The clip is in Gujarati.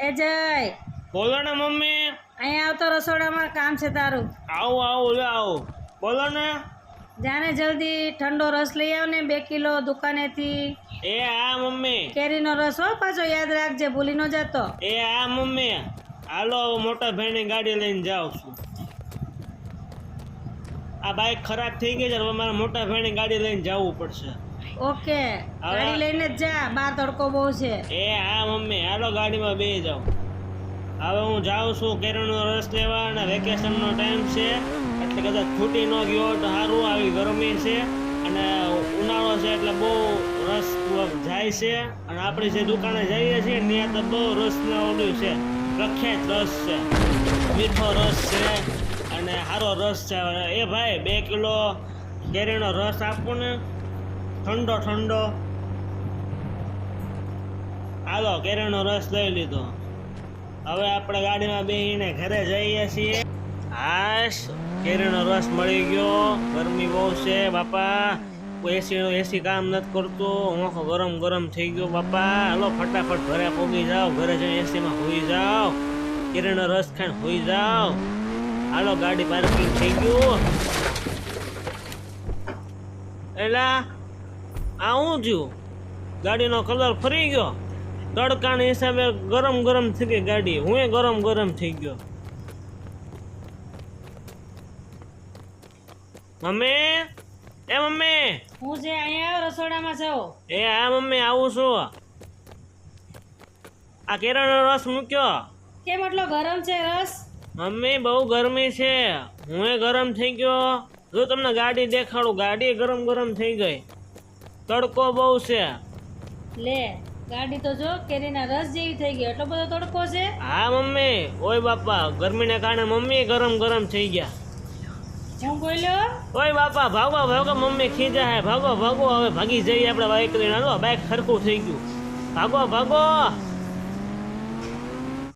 એ જય. બોલો ને મમ્મી. અહીંયા આવતો રસોડામાં કામ છે તારું. આવો આવો ઓલે આવો. બોલો ને. જાને જલ્દી ઠંડો રસ લઈ આવ ને બે કિલો દુકાનેથી. એ હા મમ્મી. કેરીનો રસ હો પાછો યાદ રાખજે ભૂલી ન જતો. એ હા મમ્મી. હાલો મોટા ભાઈની ગાડી લઈને જાઉં છું. આ બાઇક ખરાબ થઈ ગઈ છે હવે મારા મોટા ભાઈની ગાડી લઈને જવું પડશે. ઓકે ગાડી લઈને જ જા બાર તડકો બહુ છે. એ હા મમ્મી હાલો ગાડીમાં બે જાઓ. હવે હું જાઉં છું કેરણનો રસ લેવા અને વેકેશનનો ટાઈમ છે. એટલે કદાચ છૂટી ન ગયો તો સારું આવી ગરમી છે. અને ઉનાળો છે એટલે બહુ રસ જાય છે. અને આપણે જે દુકાને જઈએ છીએ ત્યાં તો બહુ રસને ઓલું છે. પ્રખ્યાત રસ છે. મીઠો રસ છે અને સારો રસ છે. એ ભાઈ બે કિલો કેરીનો રસ આપો ને. ઠંડો ઠંડો. હાલો, કેરીનો રસ લઈ લીધો. હવે આપણે ગાડીમાં બેસીને ઘરે જઈએ છીએ. હાશ, કેરીનો રસ મળી ગયો. ગરમી બહુ છે, બાપા. એસીનું એસી કામ નથી કરતું. આંખો ગરમ ગરમ થઈ ગયો, બાપા. હાલો, ફટાફટ ઘરે પોગી જાઓ. ઘરે જઈને એસીમાં હોઈ જાઓ. કેરીનો રસ ખાઈને હોઈ જાઓ. હાલો, ગાડી પાર્કિંગ થઈ ગયું. એલા આ હું થયું. ગાડીનો કલર ફરી ગયો. તડકાના હિસાબે ગરમ ગરમ થઈ ગઈ ગાડી. હું ગરમ ગરમ થઈ ગયો. મમ્મી? એ મમ્મી? હું જે અહીંયા રસોડામાં છો? એ હા મમ્મી આવું છું. આ કેરાનો રસ મૂક્યો. કેમ એટલો ગરમ છે રસ? મમ્મી બહુ ગરમી છે. હું ગરમ થઈ ગયો. જો તમને ગાડી દેખાડું ગાડી ગરમ ગરમ થઈ ગઈ. તડકો બહુ છે. લે ગાડી તો જો કેરીના રસ જેવી થઈ ગઈ. એટલો બધો તડકો છે? હા મમ્મી. ઓય બાપા ગરમીને કારણે મમ્મી ગરમ ગરમ થઈ ગયા. હું બોલ્યો? ઓય બાપા ભાગો ભાગો મમ્મી ખીજા હે. ભાગો ભાગો હવે ભાગી જઈએ આપણે બાઈક લઈને હાલો બાઈક ખરખું થઈ ગયું. ભાગો ભાગો.